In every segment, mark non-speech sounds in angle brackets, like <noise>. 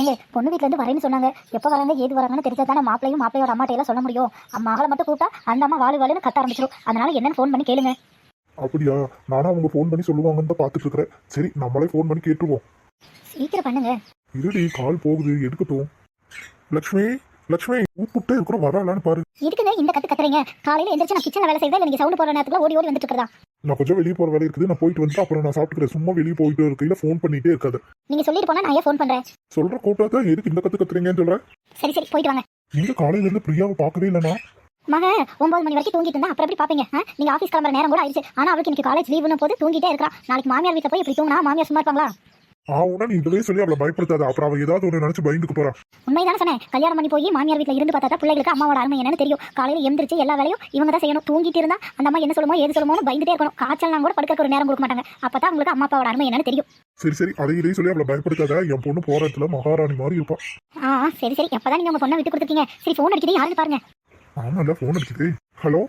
ஏங்க பொண்ணு வீட்ல இருந்து வரேன்னு சொன்னாங்க. எப்போ வராங்க ஏது வராங்கன்னு தெரிஞ்சா தானே மாப்பிளையும் மாப்பிளையோட அம்மாட்ட எல்லாம் சொல்ல முடியும். மகளை மட்டும் கூப்பிட்டா அந்த அம்மா வாழு வாழுன்னு கத்த ஆரம்பிச்சிடும் அதனால என்னன்னு ஃபோன் பண்ணி கேளுங்க. அப்படியா? நானும் அவங்க ஃபோன் பண்ணி சொல்லுவாங்கன்னு தான் பார்த்துட்டு இருக்கிறேன். சரி நம்மளே ஃபோன் பண்ணி கேட்டுருவோம். சீக்கிரம் பண்ணுங்க. இருடி கால் போகுது. எடுக்கட்டும். லக்ஷ்மி? லக்ஷ்மி கூப்பிட்டே இருக்கிறோம் வராளான்னு பாரு. இதுக்குங்க இந்த கத்து கத்துறீங்க? காலையில எந்திரிச்சு நான் கிச்சன்ல வேலை செய்தா நீங்க சவுண்ட் போற நேரத்துல ஓடி ஓடி வந்துட்டு இருக்கதா நான் கொஞ்சம் வெளியே போற வேலை இருக்குது. நான் போயிட்டு வந்து அப்புறம் நான் சாப்பிட்டுக்கிறேன். சும்மா வெளியே போயிட்டு இருக்கையில ஃபோன் பண்ணிட்டே இருக்காது. நீங்க சொல்லிட்டு போனா நான் ஏன் ஃபோன் பண்றேன்? சொல்ற கூப்பிட்டா எதுக்கு இந்த கத்து கத்துறீங்கன்னு சொல்ற? சரி சரி போயிட்டு வாங்க. நீங்க காலையில இருந்து பிரியாவை பார்க்கவே இல்லைனா மக ஒன்பது மணி வரைக்கும் தூங்கிட்டு இருந்தா அப்புறம் எப்படி பாப்பீங்க? நீங்க ஆஃபீஸ் கிளம்புற நேரம் கூட ஆயிடுச்சு. ஆனா அவளுக்கு இன்னைக்கு காலேஜ் லீவுன்னு போது தூங்கிட்டே இருக்கா நாளைக்கு மாமியார் வீட்டுல போய் இப்படி தூங்கினா மாமியார் சும்மா இருப்பாங்களா? ஆவுனா நீ இதுவே சொல்லி அவளை பயப்படுத்தாத? அப்புறம் அவ ஏதாவது ஒன்று நினைச்சு பயந்துக்கு போறா. உண்மைதானே சொன்னேன். கல்யாணம் பண்ணி போய் மாமியார் வீட்டில் இருந்து பார்த்தா பிள்ளைகளுக்கு அம்மாவோட அருமை என்னன்னு தெரியும். காலையில் எந்திரிச்சு எல்லா வேலையும் இவங்க தான் செய்யணும். தூங்கிட்டு இருந்தா அந்த அம்மா என்ன சொல்லுமோ ஏது சொல்லுமோன்னு பயந்துட்டே இருக்கணும். காய்ச்சல்னா கூட படுக்க ஒரு நேரம் கொடுக்க மாட்டாங்க. அப்பதான் உங்களுக்கு அம்மா அப்பாவோட அருமை என்னன்னு தெரியும். சரி சரி. அதை இதையும் சொல்லி அவளை பயப்படுத்தாத? என் பொண்ணு போற இடத்துல மகாராணி மாதிரி இருப்பா. ஆ சரி சரி. எப்பதான் நீங்க உங்க பொண்ணை விட்டு கொடுத்துருக்கீங்க? சரி ஃபோன் அடிக்குது. யாருன்னு பாருங்க. ஆமால ஃபோன் அடிக்குது. ஹலோ?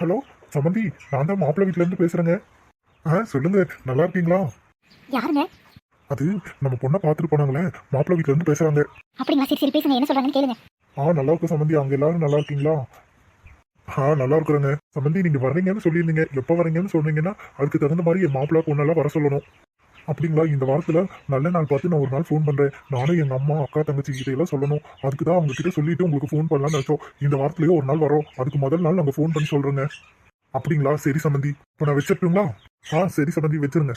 ஹலோ? சமந்தி நான் தான் மாப்பிள்ளை வீட்ல இருந்து பேசுறேங்க. ஆ சொல்லுங்க. நல்லா இருக்கீங்களா? யாருங்க? அது நம்ம பொண்ணை பார்த்துட்டு போனாங்களே மாப்பிள்ளை வீட்ல இருந்து பேசுறாங்க. அப்படிங்களா? சரி சரி பேசுங்க. என்ன சொல்றாங்கன்னு கேளுங்க. ஆ நல்லா இருக்கு சம்பந்தி அங்க எல்லாரும் நல்லா இருக்கீங்களா? ஆ நல்லா இருக்கிறேங்க. சம்பந்தி நீங்க வர்றீங்கன்னு சொல்லியிருந்தீங்க. எப்போ வரீங்கன்னு சொன்னீங்கன்னா அதுக்கு தகுந்த மாதிரி என் மாப்பிள்ளை பொண்ணெல்லாம் வர சொல்லணும். அப்படிங்களா? இந்த வாரத்துல நல்ல நாள் பார்த்து நான் ஒரு நாள் ஃபோன் பண்றேன். நானும் எங்க அம்மா அக்கா தங்கச்சி கிட்ட எல்லாம் சொல்லணும். அதுக்கு தான் அவங்க கிட்ட சொல்லிட்டு உங்களுக்கு ஃபோன் பண்ணலாம்னு நினைச்சோம். இந்த வாரத்திலேயே ஒரு நாள் வரோம். அதுக்கு முதல் நாள் நாங்க ஃபோன் பண்ணி சொல்றேங்க. அப்படிங்களா? சரி சம்பந்தி இப்போ நான் வச்சிருப்பீங்களா? ஆ சரி சம்பந்தி வச்சிருங்க.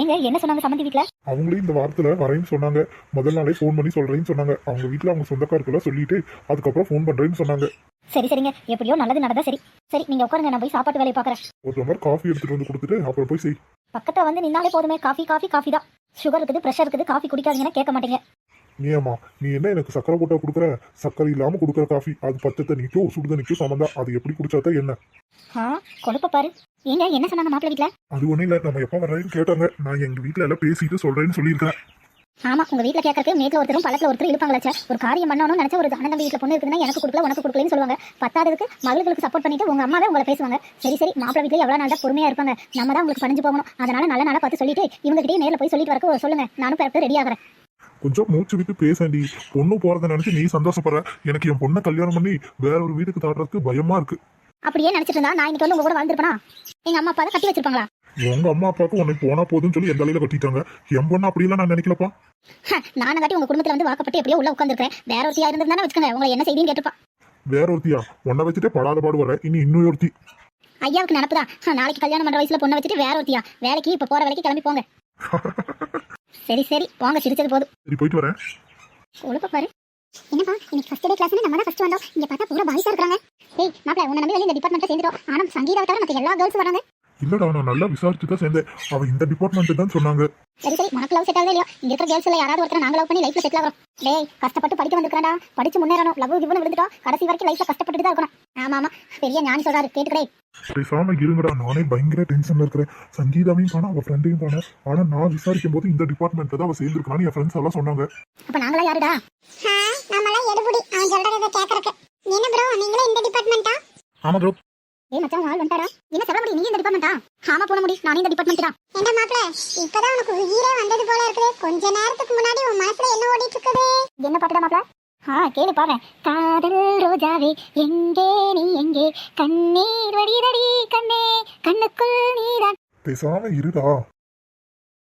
ஏங்க என்ன சொன்னாங்க சம்மந்தி வீட்ல? அவங்களே இந்த வாரத்துல வரேன்னு சொன்னாங்க. முதல் நாளே ஃபோன் பண்ணி சொல்றேன்னு சொன்னாங்க. அவங்க வீட்ல அவங்க சொந்தக்காரர்களாம் சொல்லிட்டு அதுக்கப்புறம் ஃபோன் பண்றேன்னு சொன்னாங்க. சரி சரிங்க. எப்படியோ நல்லது நடந்தா சரி. சரி நீங்க உட்காருங்க நான் போய் சாப்பாட்டு வேலையை பார்க்கறேன். ஒரு டம்ளர் காஃபி எடுத்துட்டு வந்து கொடுத்துட்டு அப்புறம் போய் செய். பக்கத்துல வந்து நின்னாலே போதுமே. காஃபி காஃபி காஃபி தான். சுகர் இருக்குது ப்ரெஷர் இருக்குது. காஃபி குடிக்காதீங்கன்னா கேட்க மாட்டீங்க. ஏமா நீ என்ன எனக்கு சக்கரை போட்டா கொடுக்குற? சக்கரை இல்லாம கொடுக்குற காஃபி. அது பச்சை தண்ணிக்கும் சுடு தண்ணிக்கும் சமந்தா. அது எப்படி குடிச்சாதான் என்ன? ஆ கொழுப்ப பாரு. ஏங்க என்ன சொன்னாங்க மாப்பிள்ளை வீட்ல? அது ஒண்ணும் இல்ல. நம்ம எப்ப வர்றேன்னு கேட்டாங்க. நான் எங்க வீட்ல எல்லாம் பேசிட்டு சொல்றேன்னு சொல்லியிருக்கேன் ஆமா உங்க வீட்ல கேட்கறதுக்கு மேட்ல ஒருத்தரும் பழத்துல ஒருத்தர் இழுப்பாங்களா ஒரு காரியம் பண்ணணும்னு நினைச்ச ஒரு அண்ணன் வீட்ல பொண்ணு இருக்குன்னா எனக்கு கொடுக்கல உனக்கு கொடுக்கலன்னு சொல்லுவாங்க. பத்தாவதுக்கு மகளுக்கு சப்போர்ட் பண்ணிட்டு உங்க அம்மாவே உங்களை பேசுவாங்க. சரி சரி மாப்பிள்ளை வீட்ல எவ்வளவு நாள் பொறுமையா இருப்பாங்க. நம்ம தான் உங்களுக்கு பணிஞ்சு போகணும். அதனால நல்ல நாளா பார்த்து சொல்லிட்டு இவங்க கிட்டே நேர்ல போய் சொல்லிட்டு வரக்கு சொல்லுங்க. நானும் பிறப்பு ரெடி ஆகிறேன். கொஞ்சம் மூச்சு விட்டு பேசண்டி பொண்ணு போறத நினைச்சு நீ சந்தோஷப்படுற. எனக்கு என் பொண்ணை கல்யாணம் பண்ணி வேற ஒரு வீட்டுக்கு தாடுறதுக்கு பயமா இருக்கு. அப்படியே நினைச்சிட்டு இருந்தா? நான் இன்னைக்கு வந்து உங்க கூட வாழ்ந்துருப்பனா? எங்க அம்மா அப்பா கட்டி வச்சிருப்பாங்களா? உங்க அம்மா அப்பாவுக்கு உனக்கு போனா போதுன்னு சொல்லி எந்த அலையில கட்டிட்டாங்க. என் பொண்ணு அப்படியெல்லாம் நான் நினைக்கலப்பா. நானும் காட்டி உங்க குடும்பத்துல வந்து வாக்கப்பட்டு எப்படியோ உள்ள உட்காந்துருக்கேன் வேற ஒருத்தியா இருந்திருந்தானே வச்சுக்கோங்க. உங்களை என்ன செய்தின்னு கேட்டுப்பா வேற ஒருத்தியா? உன்னை வச்சுட்டே படாத பாடு வர இனி இன்னும் ஒருத்தி. ஐயாவுக்கு நினப்புதான். நாளைக்கு கல்யாணம் பண்ற வயசுல பொண்ணை வச்சுட்டு வேற ஒருத்தியா? வேலைக்கு இப்ப போற வேலைக்கு கிளம்பி போங்க. <laughs> சரி சரி போங்க சிரிச்சது போதும். சரி போயிட்டு வரேன். கொழுப்ப பாரு. என்னப்பா இன்னைக்கு ஃபர்ஸ்ட் டே கிளாஸ் நம்ம தான் ஃபர்ஸ்ட் வந்தோம். இங்க பார்த்தா பூரா பாய்ஸா இருக்காங்க ஏய் மாப்ள உன்னை நம்பி வெளிய இந்த டிபார்ட்மெண்ட்ல சேர்ந்துட்டோம். ஆனா சங்கீதா தவிர மத்த எல்லா கேர்ள்ஸ் வராங்க. இல்லடா நான் நல்லா விசாரிச்சு தான் சேர்ந்தேன். அவ இந்த டிபார்ட்மெண்ட் தான் சொன்னாங்க. சரி சரி உனக்கு லவ் செட் ஆகுதோ இல்லையோ? இங்க இருக்கிற கேர்ள்ஸ்ல யாராவது ஒருத்தர் நாங்க லவ் பண்ணி லைஃப்ல செட்டில் ஆகிறோம் டேய் கஷ்டப்பட்டு படிக்க வந்திருக்கா படிச்சு முன்னேறணும். லவ் கிவ்னு விழுந்துட்டோம். கடைசி வரைக்கும் லைஃப்ல கஷ்டப்பட்டு தான் இருக்கணும். ஆமா ஆமா. பெரிய ஞானி சொல்றாரு. கேட்டுக்கிறே பேசாம இருங்கடா. நானே பயங்கர டென்ஷன்ல இருக்கிறேன். சங்கீதாவையும் காண அவ ஃப்ரெண்டையும் காண ஆனா நான் விசாரிக்கும் போது இந்த டிபார்ட்மெண்ட்ல தான் அவ சேர்ந்துருக்கான்னு என் ஃப்ரெண்ட்ஸ் எல்லாம் சொன்னாங்க. அப்ப நாங்களா யாருடா? நம்மளாம் எடுபடி. அவன் சொல்றத கேக்குறக்கு என்ன ப்ரோ நீங்களும் இந்த டிபார்ட்மெண்டா ஆமா ப்ரோ ஏய் மச்சான் ஆள் வந்துட்டாரா? என்ன சொல்ல முடியும் நீ இந்த டிபார்ட்மெண்டா ஆமா போன முடி நானே இந்த டிபார்ட்மெண்ட் தான். என்ன மாப்ள இப்பதான் உனக்கு உயிரே வந்தது போல இருக்குது. கொஞ்ச நேரத்துக்கு முன்னாடி உன் மனசுல என்ன ஓடிட்டு இருக்குது என்ன பாட்டுடா மாப்ள ஆ கேளு பாரு காதல் ரோஜாவே எங்கே நீ எங்கே? கண்ணீர் வடிதடி கண்ணே கண்ணுக்குள் நீதான். பேசாம இருடா.